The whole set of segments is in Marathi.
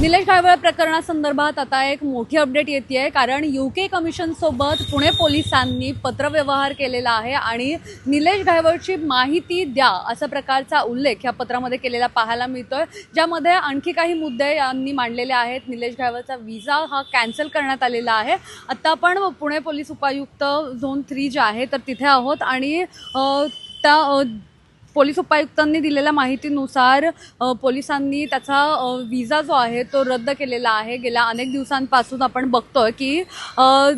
निलेश घायवळ प्रकरणासंदर्भात आता एक मोठी अपडेट येते आहे कारण यू के कमिशनसोबत पुणे पोलिसांनी पत्रव्यवहार केलेला आहे आणि निलेश घायवळची माहिती द्या असा प्रकारचा उल्लेख या पत्रामध्ये केलेला पाहायला मिळतो आहे ज्यामध्ये आणखी काही मुद्दे यांनी मांडलेले आहेत. निलेश घायवळचा विजा हा कॅन्सल करण्यात आलेला आहे. आत्ता आपण पुणे पोलीस उपायुक्त झोन थ्री जे आहे तर तिथे आहोत आणि त्या पोलीस उपायुक्तांनी दिलेल्या माहितीनुसार पोलिसांनी त्याचा विजा जो आहे तो रद्द केलेला आहे. गेल्या अनेक दिवसांपासून आपण बघतोय की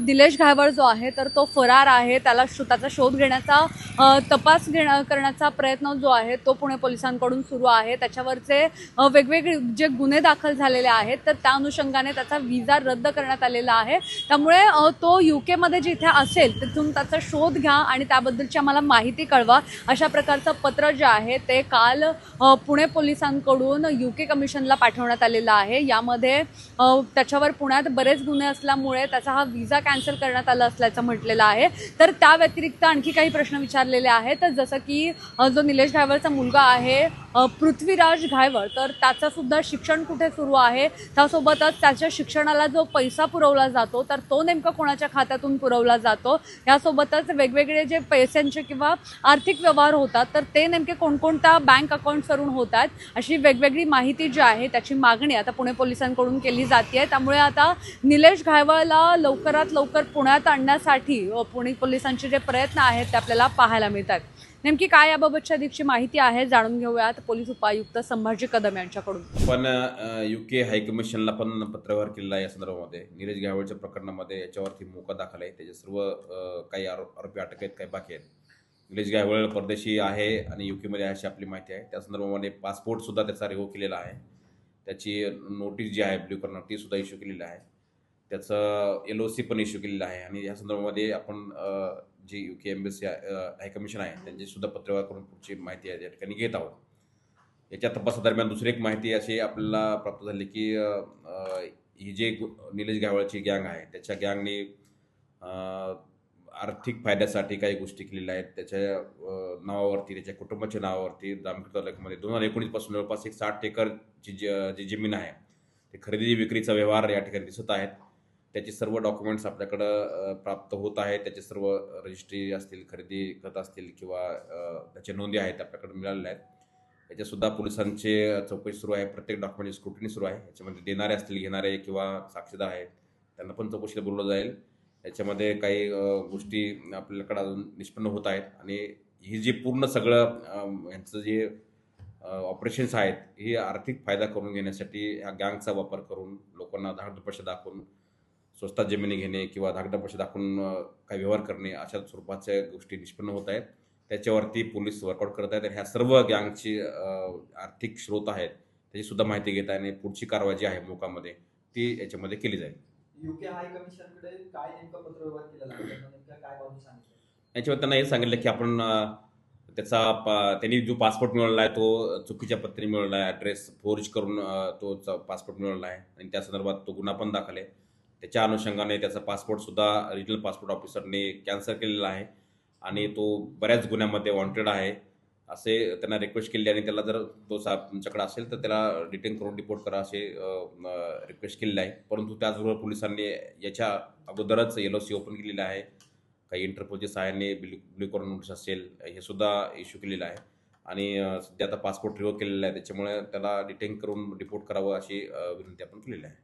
दिलेश घायवळ जो आहे तर तो फरार आहे. त्याला शो त्याचा शोध घेण्याचा तपास घेण्या करण्याचा प्रयत्न जो आहे तो पुणे पोलिसांकडून सुरू आहे. त्याच्यावरचे वेगवेगळे जे गुन्हे दाखल झालेले आहेत तर त्या अनुषंगाने त्याचा विजा रद्द करण्यात आलेला आहे. त्यामुळे तो यू केमध्ये जिथे असेल तिथून त्याचा शोध घ्या आणि त्याबद्दलची आम्हाला माहिती कळवा. अशा प्रकारचं पत्र जे आहे ते काल पुणे पोलिसांकडून यू के कमिशनला पाठवण्यात आलेलं आहे. यामध्ये त्याच्यावर पुण्यात बरेच गुन्हे असल्यामुळे त्याचा हा व्हिसा कॅन्सल करण्यात आला असल्याचं म्हटलेलं आहे. तर त्या व्यतिरिक्त आणखी काही प्रश्न विचारलेले आहेत. जसं की जो निलेश घायवळचा मुलगा आहे पृथ्वीराज घायवळ तर त्याचं सुद्धा शिक्षण कुठे सुरू आहे? त्यासोबतच त्याच्या शिक्षणाला जो पैसा पुरवला जातो तर तो नेमका कोणाच्या खात्यातून पुरवला जातो? यासोबतच वेगवेगळे जे पैशांचे किंवा आर्थिक व्यवहार होतात तर ते नेमके कोणकोणत्या बँक अकाउंट्सवरून होतात अशी वेगवेगळी माहिती जी आहे त्याची मागणी आता पुणे पोलिसांकडून केली जाते त्यामुळे आता निलेश घायवाळला लवकरात लवकर पुण्यात आणण्यासाठी पुणे पोलिसांचे जे प्रयत्न आहेत ते आपल्याला पाहायला मिळतात. नेमकी काय याबाबतची अधिकची माहिती आहे जाणून घेऊयात पोलीस उपायुक्त संभाजी कदम यांच्याकडून. पण युके हायकमिशनला पण पत्रव्यवहार केलेला आहे या संदर्भामध्ये. नीरज घायवळच्या प्रकरणामध्ये याच्यावरती मोका दाखल आहे. त्याचे सर्व काही आरोप आरोपी अटक आहेत काही बाकी आहेत. निलेश गायवळ परदेशी आहे आणि यू केमध्ये आहे अशी आपली माहिती आहे. त्या संदर्भामध्ये पासपोर्टसुद्धा त्याचा रिव्ह केलेला आहे. त्याची नोटीस जी आहे ब्ल्यू कलर ती सुद्धा इश्यू केलेली आहे. त्याचं एल ओ सी पण इश्यू केलेलं आहे. आणि या संदर्भामध्ये आपण जी यू के एम्बेसी हायकमिशन आहे त्यांची सुद्धा पत्रव्यवहार करून पुढची माहिती आहे या ठिकाणी घेत आहोत. याच्या तपासादरम्यान दुसरी एक माहिती अशी आपल्याला प्राप्त झाली की ही जे गु- निलेश गावळची गँग आहे त्याच्या गँगने आर्थिक फायद्यासाठी काही गोष्टी केलेल्या आहेत. त्याच्या नावावरती त्याच्या कुटुंबाच्या नावावरती जामखेड तालुक्यामध्ये दोन हजार एकोणीसपासून जवळपास एक साठ एकरची जी जी जमीन आहे ते खरेदी विक्रीचा व्यवहार या ठिकाणी दिसत आहेत. त्याचे सर्व डॉक्युमेंट्स आपल्याकडं प्राप्त होत आहेत. त्याचे सर्व रजिस्ट्री असतील खरेदी करत असतील किंवा त्याच्या नोंदी आहेत आपल्याकडे मिळालेल्या आहेत. याच्यासुद्धा पोलिसांचे चौकशी सुरू आहे. प्रत्येक डॉक्युमेंटची स्क्रुटनी सुरू आहे. याच्यामध्ये देणारे असतील घेणारे किंवा साक्षीदार आहेत त्यांना पण चौकशीला बोलवलं जाईल. याच्यामध्ये काही गोष्टी आपल्याकडे अजून निष्पन्न होत आहेत. आणि ही जी पूर्ण सगळं ह्यांचं जे ऑपरेशन्स आहेत ही आर्थिक फायदा करून घेण्यासाठी ह्या गँगचा वापर करून लोकांना धाकधपशे दाखवून स्वस्तात जमिनी घेणे किंवा धाकधपशे दाखवून काही व्यवहार करणे अशा स्वरूपाच्या गोष्टी निष्पन्न होत आहेत. त्याच्यावरती पोलीस वर्कआउट करत आहेत. आणि ह्या सर्व गँगची आर्थिक स्रोत आहेत त्याची सुद्धा माहिती घेत आहे आणि पुढची कारवाई जी आहे मोकामध्ये ती याच्यामध्ये केली जाईल. युके हाय कमिशनकडे काय नेमकं पत्रव्यवहार केलेला आहे? त्यांना काय बाबी सांगितलं याच्यावर त्यांना हे सांगितलं की आपण त्याचा पा- त्यांनी जो पासपोर्ट मिळवला आहे तो चुकीच्या पत्री मिळवला आहे. ॲड्रेस फोर्ज करून अ, तो पासपोर्ट मिळवला आहे. आणि त्या संदर्भात तो गुन्हा पण दाखल आहे. त्याच्या अनुषंगाने त्याचा पासपोर्टसुद्धा रिजनल पासपोर्ट ऑफिसरने कॅन्सल केलेला आहे. आणि तो बऱ्याच गुन्ह्यामध्ये वॉन्टेड आहे. असे त्यांना रिक्वेस्ट केली आणि त्याला जर तो सा तुमच्याकडे असेल तर त्याला डिटेन करून रिपोर्ट करा असे रिक्वेस्ट केलेले आहे. परंतु त्याचबरोबर पोलिसांनी याच्या अगोदरच एल ओ सी ओपन केलेलं आहे. काही इंटरपोलच्या सहाय्याने ब्ल्यू ब्ल्यू कॉर्नर नोटीस असेल हे सुद्धा इश्यू केलेलं आहे. आणि सध्या आता पासपोर्ट रिव्ह केलेला आहे. त्याच्यामुळे त्याला डिटेन करून रिपोर्ट करावं अशी विनंती आपण केलेली आहे.